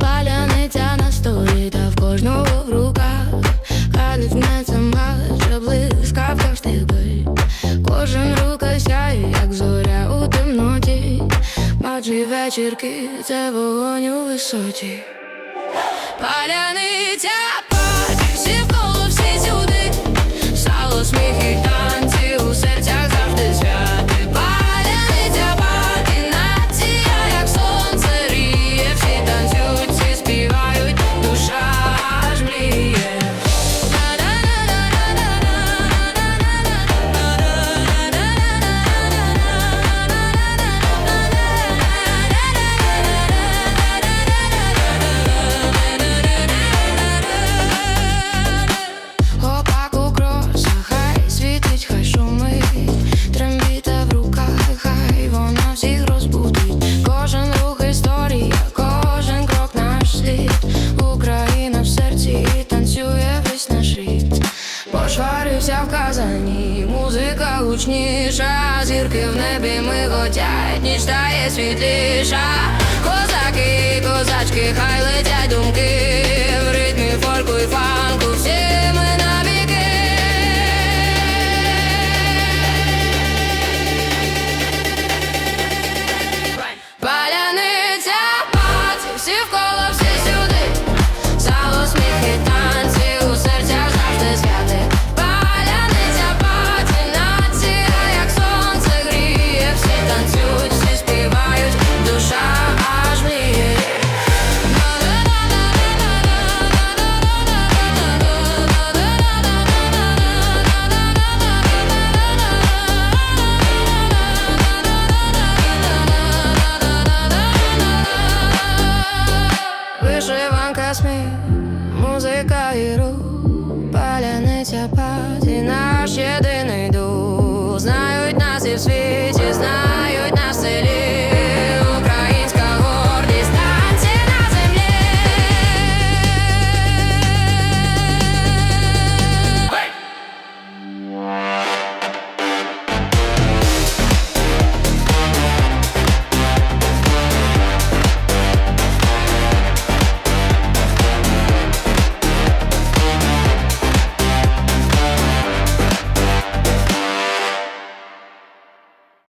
Паляниця на столі та в кожного в руках, хай не Отже, вечірки це вогонь у висоті. Паляниця Парився в казані, музика гучніша, зірки в небі миготять, ніч стає світліша, козаки, козачки, хай летять думки. сміх, музика і рух, паляниця паті наш єдиний дух знають нас і світ.